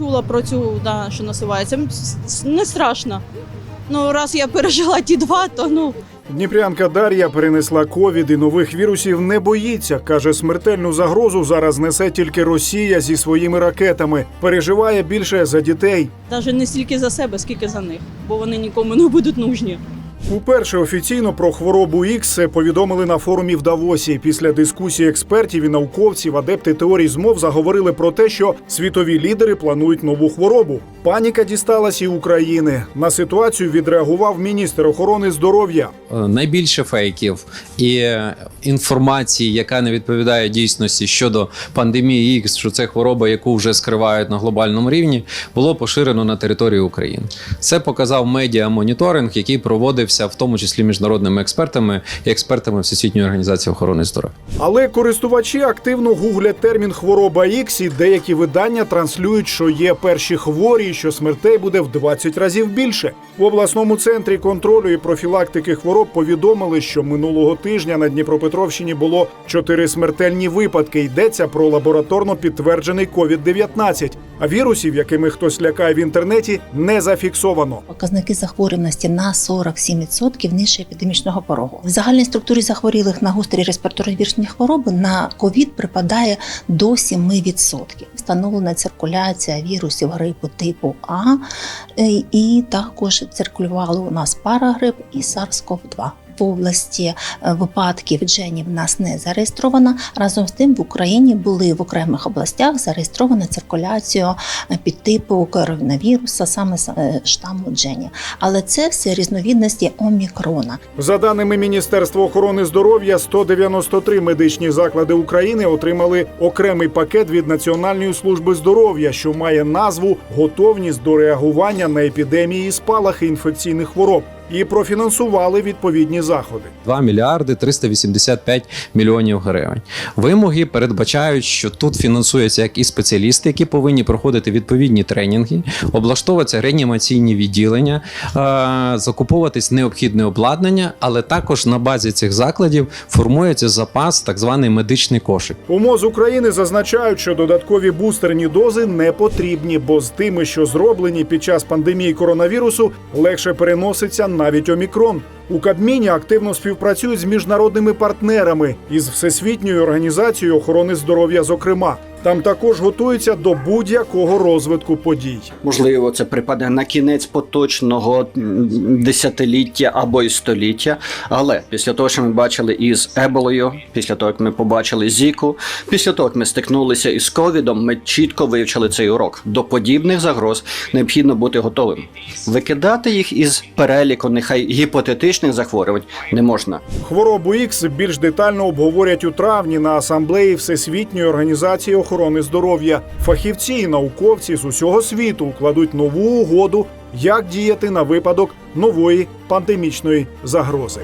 Чула про цю, да, що насувається. Не страшно. Ну, раз я пережила ті два, то ну Дніпрянка Дар'я перенесла ковід і нових вірусів не боїться. каже, смертельну загрозу зараз несе тільки Росія зі своїми ракетами. Переживає більше за дітей. навіть не стільки за себе, скільки за них, бо вони нікому не будуть нужні. Уперше офіційно про хворобу Ікс повідомили на форумі в Давосі. Після дискусії експертів і науковців, адепти теорій змов заговорили про те, що світові лідери планують нову хворобу. Паніка дісталась і України. На ситуацію відреагував міністр охорони здоров'я. Е, найбільше фейків і е, інформації, яка не відповідає дійсності щодо пандемії X, що це хвороба, яку вже скривають на глобальному рівні, було поширено на території України. Це показав медіа-моніторинг, який проводився в тому числі міжнародними експертами і експертами Всесвітньої організації охорони здоров'я. Але користувачі активно гуглять термін хвороба Ікс, і деякі видання транслюють, що є перші хворі, що смертей буде в 20 разів більше. В обласному центрі контролю і профілактики хвороб повідомили, що минулого тижня на Дніпропетровщині було чотири смертельні випадки. Йдеться про лабораторно підтверджений COVID-19. А вірусів, якими хтось лякає в інтернеті, не зафіксовано. Показники захворюваності на 47% нижче епідемічного порогу. В загальній структурі захворілих на гострі респіраторні вірусні хвороби на ковід припадає до 7%. Встановлена циркуляція вірусів грипу типу А, е, і також циркулювали у нас парагрип і SARS-CoV-2. Області е, випадків дженів в нас не зареєстровано. Разом з тим в Україні були в окремих областях зареєстрована циркуляцію е, підтипу коронавіруса, саме е, штаму Джені. Але це все різновідності омікрона. За даними Міністерства охорони здоров'я, 193 медичні заклади України отримали окремий пакет від Національної служби здоров'я, що має назву Готовність до реагування на епідемії спалахи інфекційних хвороб, і профінансували відповідні заходи. 2 мільярди 385 мільйонів гривень. Вимоги передбачають, що тут фінансуються як і спеціалісти, які повинні проходити відповідні тренінги, облаштовуватися реанімаційні відділення, е, закуповуватись необхідне обладнання, але також на базі цих закладів формується запас, так званий медичний кошик. У МОЗ України зазначають, що додаткові бустерні дози не потрібні, бо з тими, що зроблені під час пандемії коронавірусу, легше переноситься навіть омікрон. У Кабміні активно співпрацюють з міжнародними партнерами із Всесвітньою організацією охорони здоров'я. Зокрема, там також готуються до будь-якого розвитку подій. Можливо, це припаде на кінець поточного десятиліття або й століття. Але після того, що ми бачили із Еболою, після того, як ми побачили Зіку, після того, як ми стикнулися із ковідом, ми чітко вивчили цей урок. До подібних загроз необхідно бути готовим. Викидати їх із переліку нехай гіпотетичних захворювань не можна. Хворобу Ікс більш детально обговорять у травні на асамблеї Всесвітньої організації охорони здоров'я. Фахівці і науковці з усього світу укладуть нову угоду, як діяти на випадок нової пандемічної загрози.